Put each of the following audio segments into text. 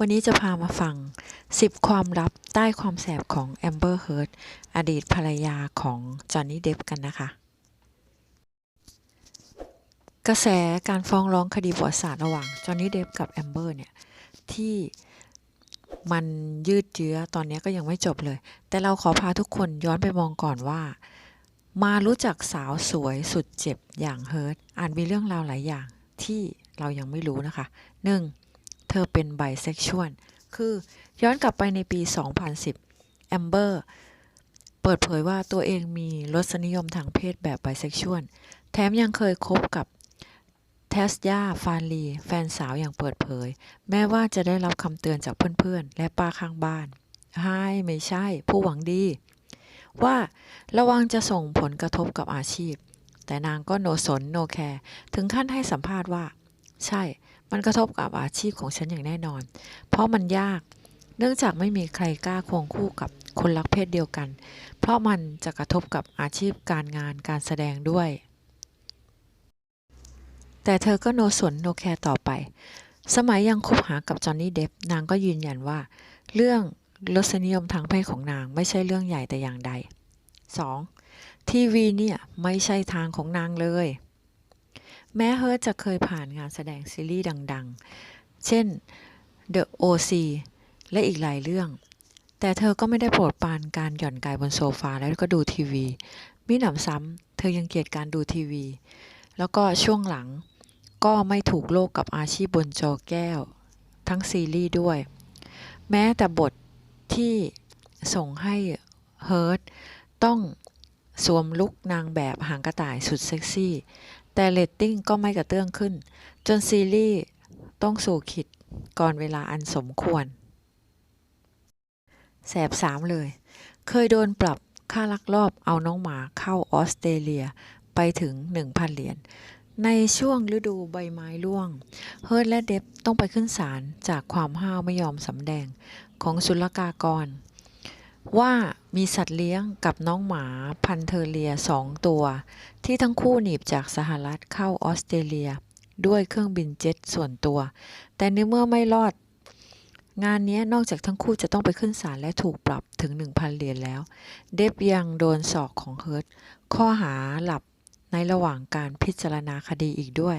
วันนี้จะพามาฟัง 10 ความลับใต้ความแสบของแอมเบอร์เฮิร์ t อดีตภรรยาของจอห์นนี่เดฟกันนะคะ กระแสการฟ้องร้องคดีประวัติศาสตร์ระหว่างจอห์นนี่เดฟกับแอมเบอร์เนี่ย ที่มันยืดเยื้อตอนนี้ก็ยังไม่จบเลย แต่เราขอพาทุกคนย้อนไปมองก่อนว่า มารู้จักสาวสวยสุดเจ็บอย่างเฮิร์ตอาจมีเรื่องราวหลายอย่างที่เรายังไม่รู้นะคะ 1. เธอเป็นไบเซ็กชวล คือย้อนกลับไปในปี 2010 แอมเบอร์เปิดเผยว่าตัวเองมีรสนิยมทางเพศแบบไบเซ็กชวล แถมยังเคยคบกับเทสยาฟานลี แฟนสาวอย่างเปิดเผย แม้ว่าจะได้รับคำเตือนจากเพื่อนๆ และป้าข้างบ้านใช่ไม่ใช่ ผู้หวังดี ว่าระวังจะส่งผลกระทบกับอาชีพ แต่นางก็โนสนโนแคร์ถึงขั้นให้สัมภาษณ์ว่า ใช่ มันกระทบกับอาชีพของฉันอย่างแน่นอน เพราะมันยาก เนื่องจากไม่มีใครกล้าควงคู่กับคนรักเพศเดียวกัน เพราะมันจะกระทบกับอาชีพการงานการแสดงด้วย แต่เธอก็โนสนโนแคร์ต่อไป สมัยยังคบหากับจอห์นนี่เดฟนางก็ยืนยันว่า เรื่องรสนิยมทางเพศของนางไม่ใช่เรื่องใหญ่แต่อย่างใด 2. ทีวีเนี่ยไม่ใช่ทางของนางเลย แม้เฮิร์ตจะเคยผ่านงานแสดงซีรีส์ดังๆ เช่น The O.C. และอีกหลายเรื่อง แต่เธอก็ไม่ได้โปรดปานการหย่อนกายบนโซฟาแล้วก็ดูทีวี มิหนำซ้ำเธอยังเกลียดการดูทีวี แล้วก็ช่วงหลังก็ไม่ถูกโลกกับอาชีพบนจอแก้ว ทั้งซีรีส์ด้วย แม้แต่บทที่ส่งให้เฮิร์ตต้องสวมลุกนางแบบหางกระต่ายสุดเซ็กซี่ แต่เรตติ้งก็ไม่กระเตื้องขึ้น จนซีรีส์ต้องสู่ขิดก่อนเวลาอันสมควร แสบสามเลย เคยโดนปรับค่าลักลอบเอาน้องหมาเข้าออสเตรเลียไปถึง 1,000 เหรียญ ในช่วงฤดูใบไม้ร่วง เฮิร์ตและเดฟต้องไปขึ้นศาลจากความห้าวไม่ยอมสำแดงของศุลกากร ว่ามีสัตว์เลี้ยงกับน้องหมาพันเทอร์เลียสองตัว ที่ทั้งคู่หนีบจากสหรัฐเข้าออสเตรเลีย ด้วยเครื่องบินเจ็ตส่วนตัว แต่ในเมื่อไม่รอด งานนี้นอกจากทั้งคู่จะต้องไปขึ้นศาลและถูกปรับถึง 1,000 เหรียญแล้ว เดฟยังโดนสอกของเฮิร์ตข้อหาหลับในระหว่างการพิจารณาคดีอีกด้วย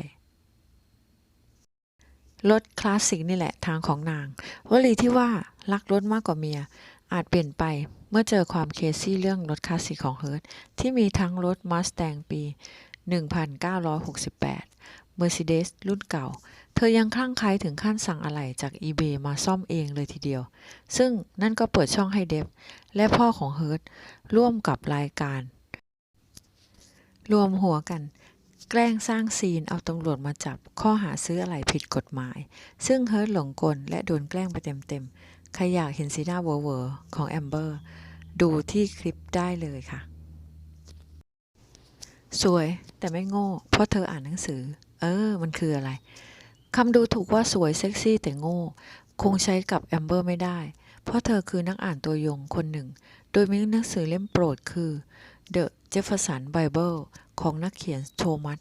รถคลาสสิกนี่แหละทางของนางวลีที่ว่ารักรถมากกว่าเมีย อาจเปลี่ยนไปเมื่อเจอความเคซี่เรื่องรถคลาสสิกของเฮิร์ตที่มีทั้งรถมาส t ตงปี 1968 Mercedes รุ่นเก่า เธอยังคลั่งไคล้ถึงขั้นสั่งอะไหล่จาก eBay มาซ่อมเองเลยทีเดียว ซึ่งนั่นก็เปิดช่องให้เดฟและพ่อของเฮิร์ตร่วมกับรายการ รวมหัวกันแกล้งสร้างซีนเอาตำรวจมาจับข้อหาซื้ออะไหล่ผิดกฎหมาย ซึ่งเฮิร์ตหลงกลและโดนแกล้งไปเต็มๆ ใครอยากเห็นสีหน้าเวอร์ๆของแอมเบอร์ดูที่คลิปได้เลยค่ะ สวยแต่ไม่โง่ เพราะเธออ่านหนังสือ เออ มันคืออะไรคำดูถูกว่าสวยเซ็กซี่แต่โง่ คงใช้กับแอมเบอร์ไม่ได้ เพราะเธอคือนักอ่านตัวยงคนหนึ่ง โดยมีหนังสือเล่มโปรดคือ The Jefferson Bible ของนักเขียนโทมัส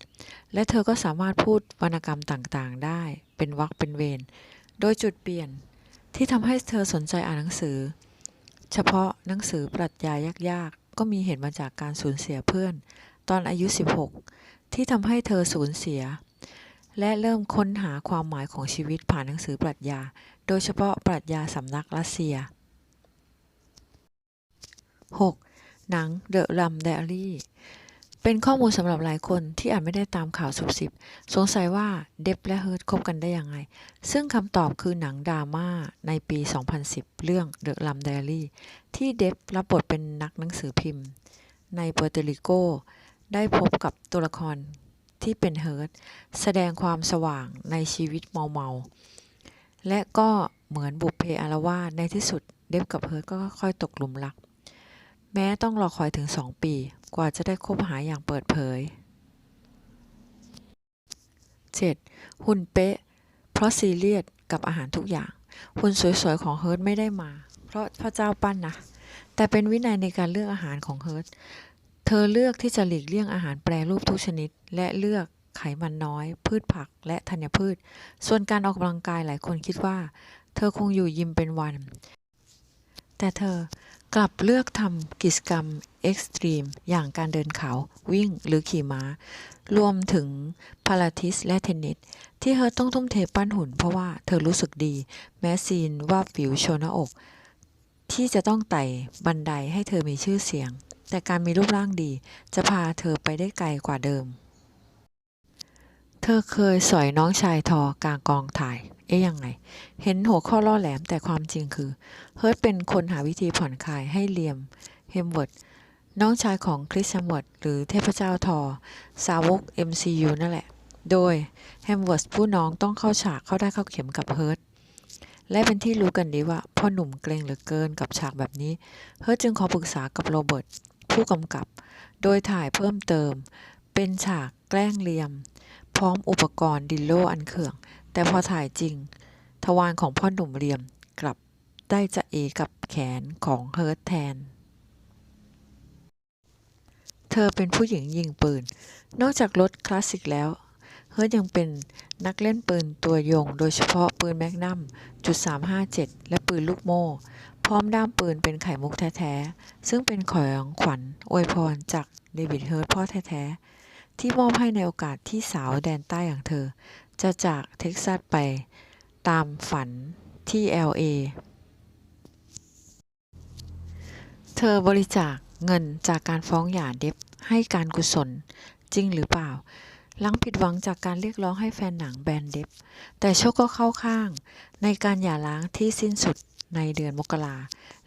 และเธอก็สามารถพูดวรรณกรรมต่างๆ ได้ เป็นวรรคเป็นเวรโดยจุดเปลี่ยน ที่ทำให้เธอสนใจอ่านหนังสือ เฉพาะหนังสือปรัชญายากๆ ก็มีเหตุมาจากการสูญเสียเพื่อน ตอนอายุ 16 ที่ทำให้เธอสูญเสีย และเริ่มค้นหาความหมายของชีวิตผ่านหนังสือปรัชญา โดยเฉพาะปรัชญาสำนักรัสเซีย 6. หนัง The Rum Diary เป็นข้อมูลสำหรับหลายคนที่อาจไม่ได้ตามข่าวสุบสิบ สงสัยว่าเดฟและเฮิร์ตคบกันได้ยังไง ซึ่งคำตอบคือหนังดราม่าในปี 2010 เรื่อง The Rum Diary ที่เดฟรับบทเป็นนักหนังสือพิมพ์ ในเปอร์โตริโก ได้พบกับตัวละครที่เป็นเฮิร์ตแสดงความสว่างในชีวิตเมาๆและก็เหมือนบุพเพอารวาสในที่สุดเดฟกับเฮิร์ตก็ค่อยๆตกหลุมรัก แม้ต้องรอคอยถึง 2 ปี กว่าจะได้คบหาอย่างเปิดเผย 7. หุ่นเป๊ะ เพราะซีเรียสกับอาหารทุกอย่าง หุ่นสวยๆ ของเฮิร์ตไม่ได้มา เพราะพระเจ้าปั้นนะ แต่เป็นวินัยในการเลือกอาหารของเฮิร์ตเธอเลือกที่จะหลีกเลี่ยงอาหารแปรรูปทุกชนิด และเลือกไขมันน้อย พืชผักและธัญพืช ส่วนการออกกำลังกายหลายคนคิดว่า เธอคงอยู่ยิมเป็นวัน แต่เธอ กลับเลือกทำกิจกรรมเอ็กซ์ตรีมอย่างการเดินเขา วิ่งหรือขี่ม้า รวมถึงพาราทิสและเทนนิส ที่เฮิร์ตต้องทุ่มเทปั้นหุ่นเพราะว่าเธอรู้สึกดี แม้ซีนว่าบวิวโชว์หน้าอก ที่จะต้องไต่บันไดให้เธอมีชื่อเสียง แต่การมีรูปร่างดี จะพาเธอไปได้ไกลกว่าเดิม เธอเคยสอยน้องชายทอกลางกองถ่าย เอ๊ยยังไง เห็นหัวข้อล่อแหลมแต่ความจริงคือ เฮิร์ตเป็นคนหาวิธีผ่อนคลายให้เลียมเฮมเวิร์ดน้องชายของคริสเฮมเวิร์ดหรือเทพเจ้าทอ สาวก MCU นั่นแหละ โดยเฮมเวิร์ดผู้น้องต้องเข้าฉากเข้าได้เข้าเข็มกับเฮิร์ตและเป็นที่รู้กันดีว่าพ่อหนุ่มเกรงเหลือเกินกับฉากแบบนี้ เฮิร์ตจึงขอปรึกษากับโรเบิร์ตผู้กำกับ โดยถ่ายเพิ่มเติม เป็นฉากแกล้งเลียม พร้อมอุปกรณ์ดิลโลอันเขื่อง แต่พอถ่ายจริง ทวารของพ่อหนุ่มเลียมกลับได้จะเอกับแขนของเฮิร์ตแทน เธอเป็นผู้หญิงยิงปืน นอกจากรถคลาสสิกแล้ว เฮิร์ตยังเป็นนักเล่นปืนตัวยง โดยเฉพาะปืนแมกนัมจุด357 และปืนลูกโม่ พร้อมด้ามปืนเป็นไข่มุกแท้ๆ ซึ่งเป็นของขวัญอวยพรจากเดวิดเฮิร์ตพ่อแท้ๆที่มอบให้ในโอกาสที่สาวแดนใต้อย่างเธอ จะจากเท็กซัสไปตามฝันที่ LA เธอบริจาคเงินจากการฟ้องหย่าเดฟให้การกุศลจริงหรือเปล่า หลังผิดหวังจากการเรียกร้องให้แฟนหนังแบนเดฟแต่โชคก็เข้าข้างในการหย่าร้างที่สิ้นสุดในเดือนมกรา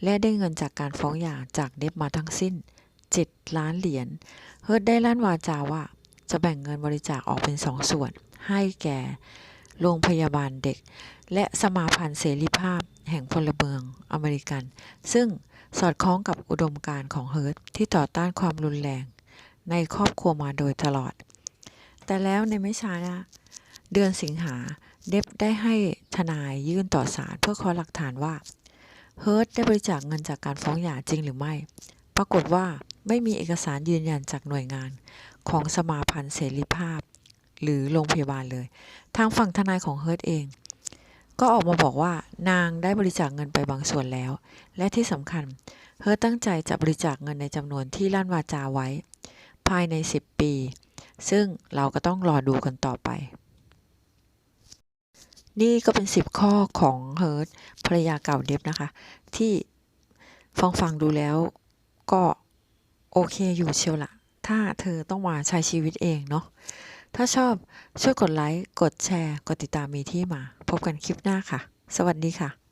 และได้เงินจากการฟ้องหย่าจากเดฟมาทั้งสิ้น 7 ล้านเหรียญ เฮิร์ตได้ลั่นวาจาว่าจะแบ่งเงินบริจาคออกเป็นสองส่วน ให้แก่โรงพยาบาลเด็ก และสมาพันธ์เสรีภาพแห่งพลเมืองอเมริกัน ซึ่งสอดคล้องกับอุดมการณ์ของเฮิร์ตที่ต่อต้านความรุนแรง ในครอบครัวมาโดยตลอด แต่แล้วในไม่ช้านะ เดือนสิงหาเดฟได้ให้ทนายยื่นต่อศาลเพื่อขอหลักฐานว่า เฮิร์ตได้บริจาคเงินจากการฟ้องหย่าจริงหรือไม่ ปรากฏว่าไม่มีเอกสารยืนยันจากหน่วยงานของสมาพันธ์เสรีภาพ หรือโรงพยาบาลเลย ทางฝั่งทนายของเฮิร์ตเอง ก็ออกมาบอกว่านางได้บริจาคเงินไปบางส่วนแล้ว และที่สำคัญเฮิร์ตตั้งใจจะบริจาคเงินในจำนวนที่ลั่นวาจาไว้ ภายใน 10 ปี ซึ่งเราก็ต้องรอดูกันต่อไป นี่ก็เป็น 10 ข้อของเฮิร์ตภรรยาเก่าเดฟนะคะ ที่ฟังฟังดูแล้วก็โอเคอยู่เชียวละ ถ้าเธอต้องมาใช้ชีวิตเองเนาะ ถ้าชอบช่วยกดไลค์ กดแชร์ กดติดตามมีที่มา พบกันคลิปหน้าค่ะ สวัสดีค่ะ